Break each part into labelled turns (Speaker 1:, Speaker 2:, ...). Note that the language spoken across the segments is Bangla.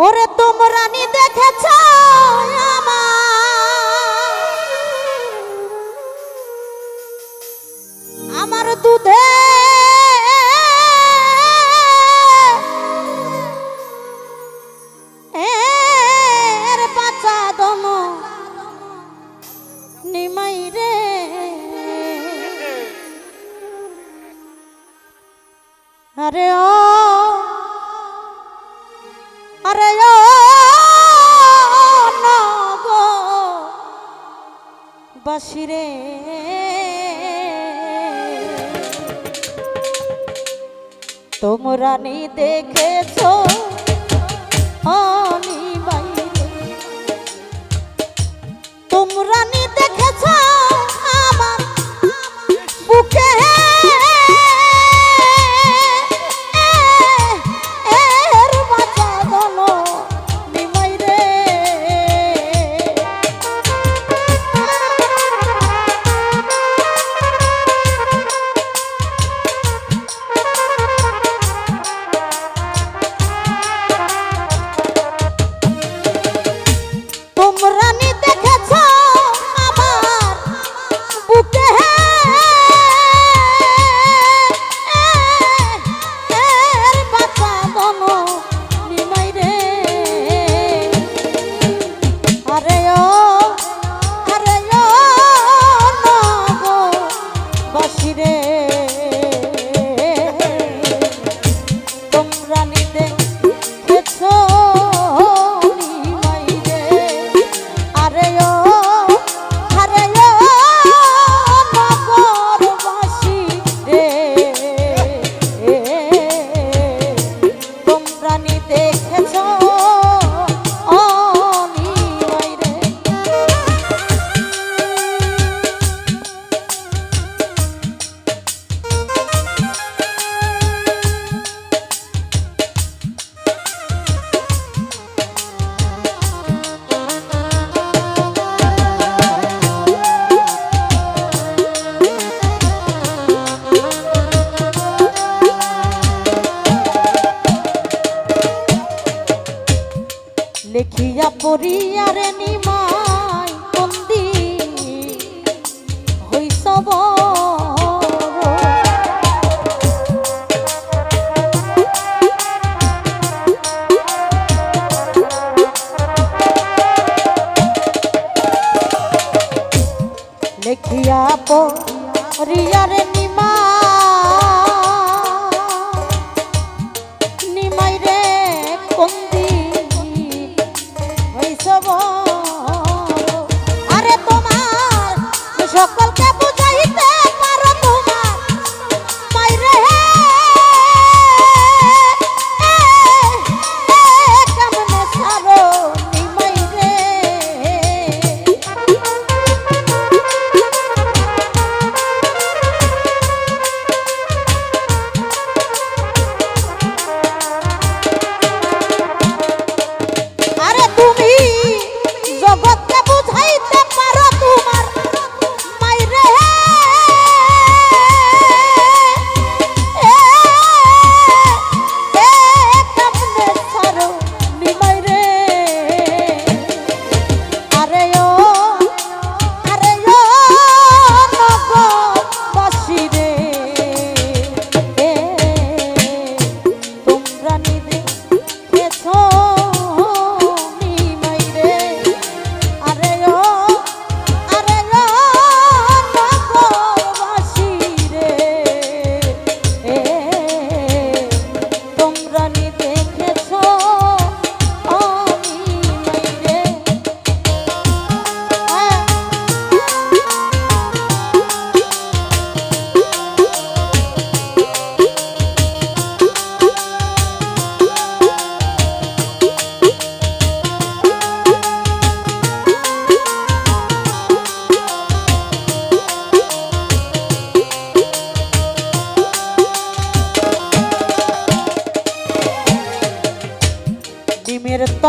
Speaker 1: ওরে তোমরা নি দেখেছ? ভালোবাসি তোমরা নি দেখেছ? আ করিয়ারে নিমাই বন্দি হইস লেখিয়া পরিয়ারে নি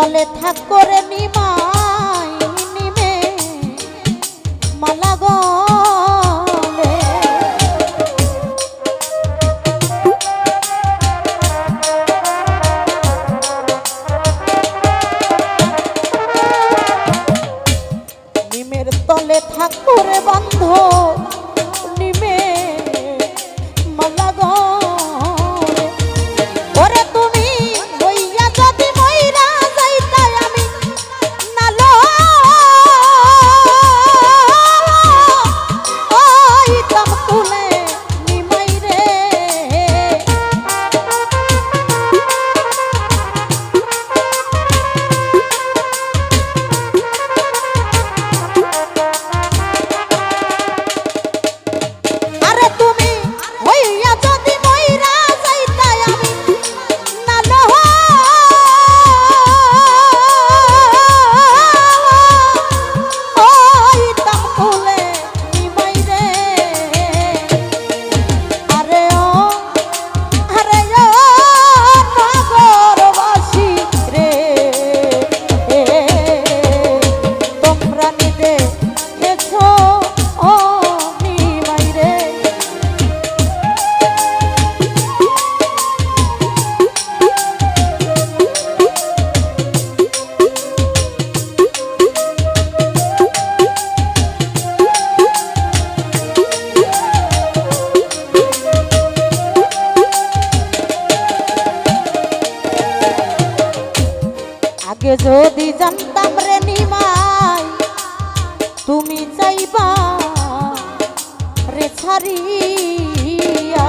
Speaker 1: বলে থাক আগে যদি জানতাম রে নিমাই তুমি চাইবা রে ছাড়িয়া।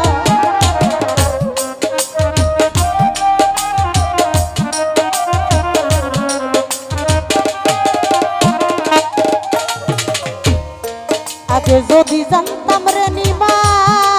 Speaker 1: আগে যদি জানতাম রে নিমাই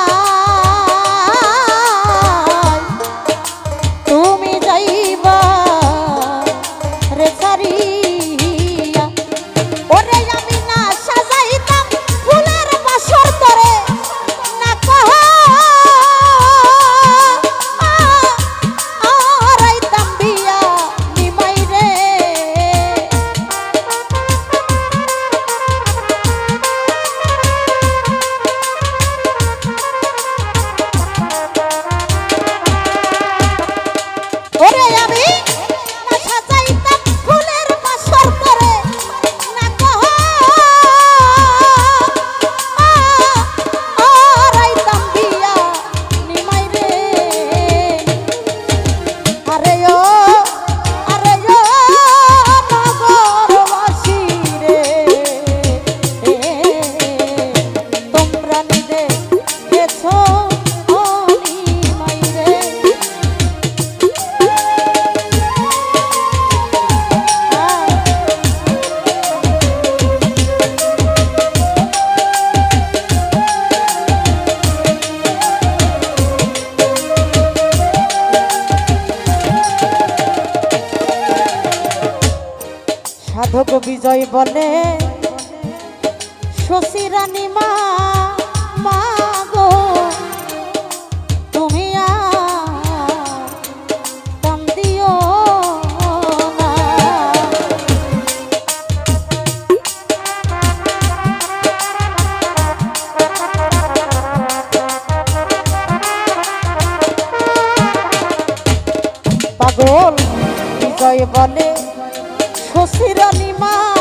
Speaker 1: বলে শশী রানী মা পাগল বিজয় বলে শশীরানী মা